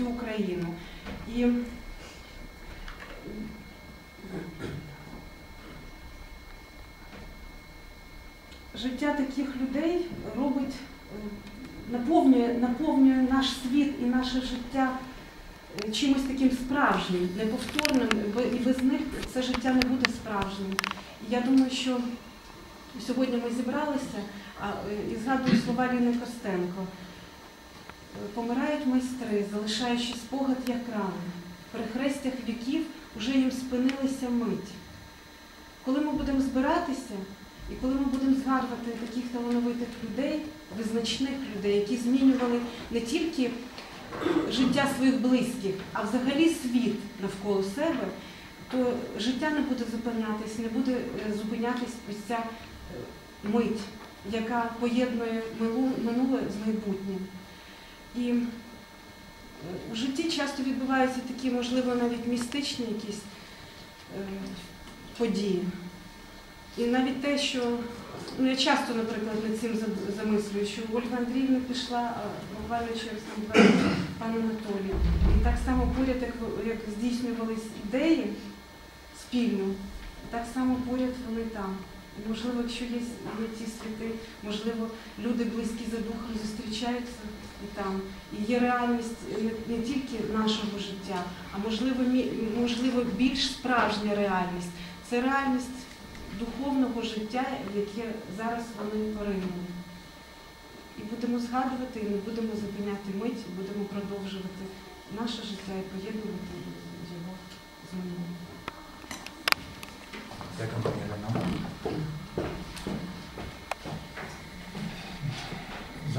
всю Україну. І життя таких людей робить, наповнює, наповнює наш світ і наше життя е, чимось таким справжнім, неповторним, і без них це життя не буде справжнім. І я думаю, що сьогодні ми зібралися е, і згадую слова Ліни Костенко. Помирають майстри, залишаючи спогад як рани. При хрестях віків уже їм спинилися мить. Коли ми будемо збиратися, і коли ми будемо згадувати таких талановитих людей, визначних людей, які змінювали не тільки життя своїх близьких, а взагалі світ навколо себе, то життя не буде зупинятись, не буде е, зупинятись ось ця е, мить, яка поєднує минуле з майбутнім. І у житті часто відбуваються такі, можливо, навіть містичні якісь е, події. І навіть те, що ну, я часто, наприклад, над цим замислюю, що Ольга Андріївна пішла буквально через два пан Анатолій. І так само поряд, як здійснювались ідеї спільно, так само поряд вони там. Можливо, якщо є, є ті світи, можливо, люди близькі за духом зустрічаються і там. І є реальність не, не тільки нашого життя, а можливо, мі- можливо, більш справжня реальність. Це реальність духовного життя, яке зараз вони поринули. І будемо згадувати, і не будемо зупиняти мить, будемо продовжувати наше життя і поєднувати його з минулим.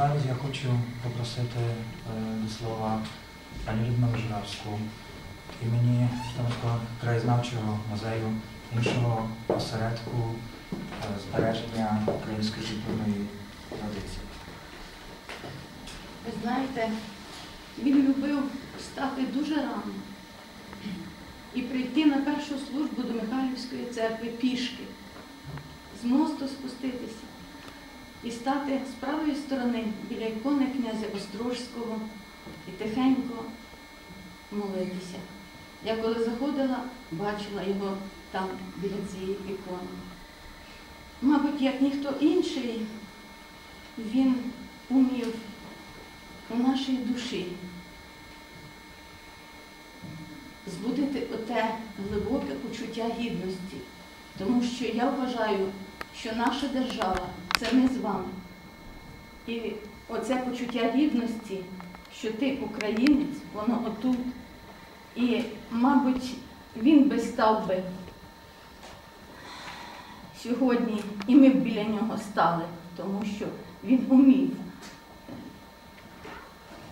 Зараз я хочу попросити е, до слова пані Людмилу Журавську імені Житомирського краєзнавчого музею іншого осередку е, збереження української культурної традиції. Ви знаєте, він любив встати дуже рано і прийти на першу службу до Михайлівської церкви пішки, з мосту спуститися і стати з правої сторони біля ікони князя Острожського і тихенько молитися. Я коли заходила, бачила його там біля цієї ікони. Мабуть, як ніхто інший, він умів у нашій душі збудити оте глибоке почуття гідності. Тому що я вважаю, що наша держава це ми з вами. І оце почуття гідності, що ти українець, воно отут. І, мабуть, він би став би сьогодні, і ми б біля нього стали, тому що він умів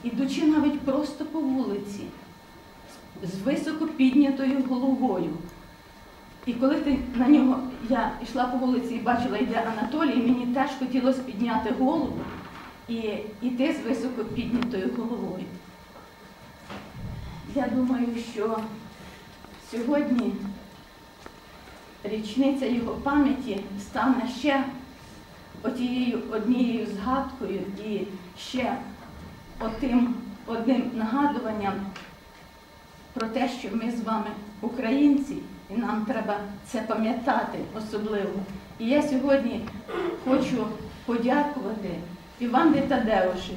ідучи навіть просто по вулиці, з високо піднятою головою. І коли ти на нього, я йшла по вулиці і бачила, йде Анатолій, мені теж хотілося підняти голову і йти з високо піднятою головою. Я думаю, що сьогодні річниця його пам'яті стане ще отією однією згадкою і ще отим одним нагадуванням про те, що ми з вами українці, і нам треба це пам'ятати особливо. І я сьогодні хочу подякувати Івані Тадеушеві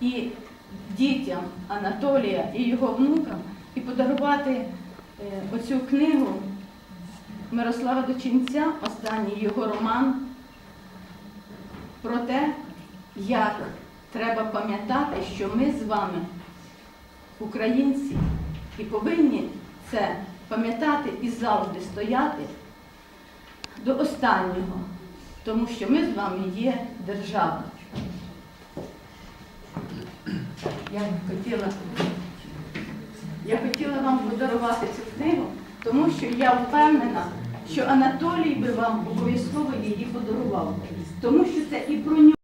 і дітям Анатолія і його внукам і подарувати е, оцю книгу Мирослава Дочинця, останній його роман, про те, як треба пам'ятати, що ми з вами, українці, і повинні це пам'ятати і завжди стояти до останнього, тому що ми з вами є держава. Я хотіла, я хотіла вам подарувати цю книгу, тому що я впевнена, що Анатолій би вам обов'язково її подарував, тому що це і про нього.